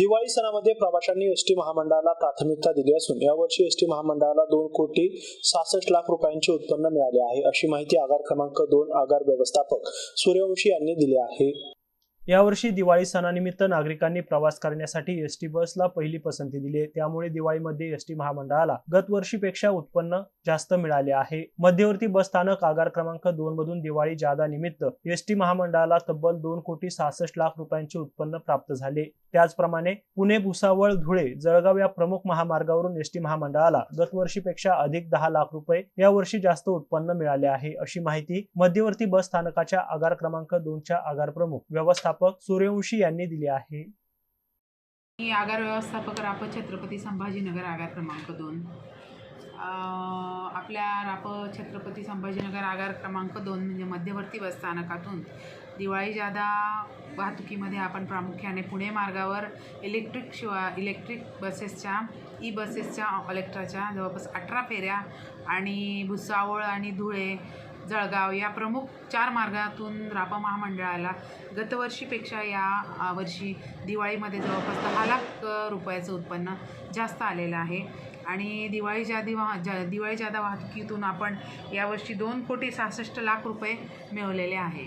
दिवाळी सणामध्ये प्रवाशांनी S T महामंडळाला प्राथमिकता दिली असून यावर्षी एस टी महामंडळाला दोन कोटी सहासष्ट लाख रुपयांचे उत्पन्न मिळाले आहे अशी माहिती आगार क्रमांक दोन आगार व्यवस्थापक सूर्यवंशी यांनी दिली आहे. यावर्षी दिवाळी सणानिमित्त नागरिकांनी प्रवास करण्यासाठी एस टी बसला पहिली पसंती दिली आहे. त्यामुळे दिवाळीमध्ये एस टी महामंडळाला गतवर्षीपेक्षा उत्पन्न जास्त मिळाले आहे. मध्यवर्ती बस स्थानक आगार क्रमांक दोन मधून दिवाळी जादा निमित्त एस टी महामंडळाला तब्बल दोन कोटी सहासष्ट लाख रुपयांचे उत्पन्न प्राप्त झाले. त्याचप्रमाणे पुणे भुसावळ धुळे जळगाव या प्रमुख महामार्गावरून एस टी महामंडळाला गतवर्षीपेक्षा अधिक दहा लाख रुपये यावर्षी जास्त उत्पन्न मिळाले आहे. अशी माहिती मध्यवर्ती बस स्थानकाच्या आगार क्रमांक दोनच्या आगार प्रमुख व्यवस्थापक सूर्यवंशी यांनी दिली आहे. मी आगार व्यवस्थापक राप छत्रपती संभाजीनगर आगार क्रमांक दोन. आपल्या राप छत्रपती संभाजीनगर आगार क्रमांक दोन म्हणजे मध्यवर्ती बस स्थानकातून दिवाळी जादा वाहतुकीमध्ये आपण प्रामुख्याने पुणे मार्गावर इलेक्ट्रिक शिवा इलेक्ट्रिक बसेसच्या ई बसेसच्या अलेक्ट्राच्या जवळपास अठरा फेऱ्या आणि भुसावळ आणि धुळे जळगाव या प्रमुख चार मार्गातून रापा महामंडळाला गतवर्षीपेक्षा या वर्षी दिवाळीमध्ये जवळपास दहा लाख रुपयाचं उत्पन्न जास्त आलेलं आहे. आणि दिवाळीच्या आधी वाह जा दिवाळी जादा वाहतुकीतून आपण यावर्षी दोन कोटी सहासष्ट लाख रुपये मिळवलेले आहे.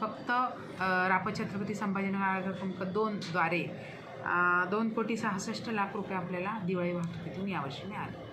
फक्त रापा राप छत्रपती संभाजीनगर क्रमांक दोनद्वारे दोन कोटी सहासष्ट लाख रुपये आपल्याला दिवाळी वाहतुकीतून यावर्षी मिळाले.